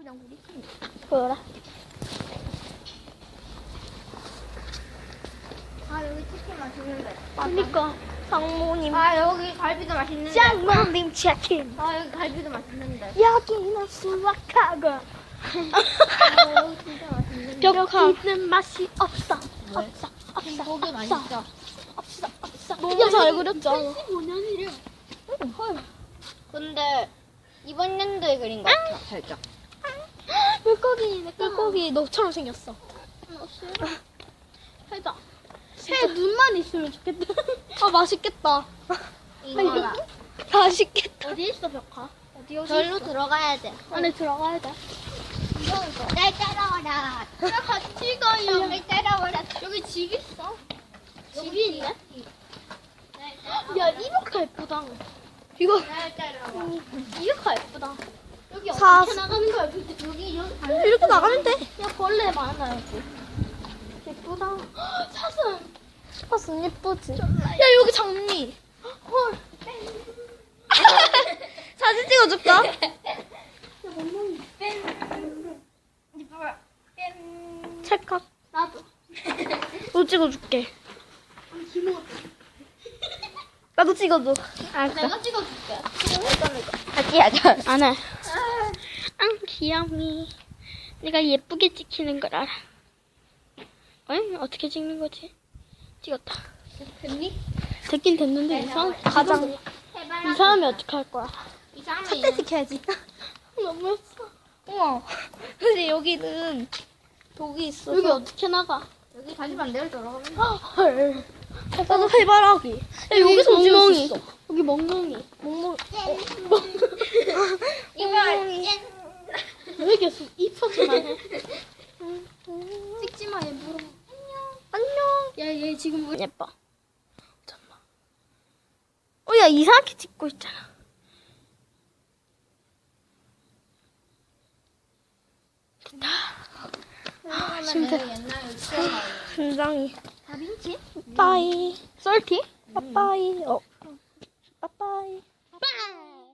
그냥 우리 팀. 그래. 아 여기 치킨 맛있는데. 그니까 상무님 아 여기 갈비도 맛있는데. 장모님 치킨 아 여기 갈비도 맛있는데. 여기는 수박하고 아 여기 진짜 맛있는데. 여기는 맛이 없어 왜? 없어 없어 고기 맛있어. 없어 없어 너무 잘 그렸잖아 85년이래. 헐. 근데 이번 연도에 그린 것 같아 살짝. 물고기 물고기 너처럼 생겼어 해자. 새 눈만 있으면 좋겠다 아 맛있겠다 이거라. 맛있겠다 어디 있어 벽화? 어디 어디 절로 있어? 들어가야 돼. 안에 들어가야 돼 날 따라와라. 나 같이 가요. 날 따라와라. 여기 집 있어. 집이 있네? 야 이모카 예쁘다 이거 날 따라와. 이모카 예쁘다 여기 사- 어떻게 나가는 거야? 나가면 돼. 야, 벌레 많아, 여기. 예쁘다. 사슴. 사슴 예쁘지? 야, 여기 장미. 헐. 사진 찍어줄까? 찰칵. 나도. 너 찍어줄게. 나도 찍어줘. 내가 찍어줄게. 같이 하자. 안 해. 앙, 귀여미. 내가 예쁘게 찍히는 걸 알아. 응? 어떻게 찍는 거지? 찍었다. 됐니? 됐긴 됐는데, 이 사람, 가장, 이 사람이 어떻게 할 거야? 이 사람이 첫째 지켜야지. 너무 예뻐. 우와. 근데 여기는 독이 있어. 여기 어떻게 나가? 여기 다시 반대로 돌아가면 돼. 헐. 나도 해바라기. 야, 여기서 멍멍이. 여기 멍멍이. 멍멍이. 이 거왜 계속 입혀서만 해? 찍지 마, 얘 물어. 안녕. 야, 얘 지금 뭐 예뻐. 잠깐만. 어, 야, 이상하게 찍고 있잖아. 아, 힘들어. 옛날 유치원 가요. 굉장히. 다빈치? 빠이. 썰티? 빠빠이. 어. 빠빠이. 빵!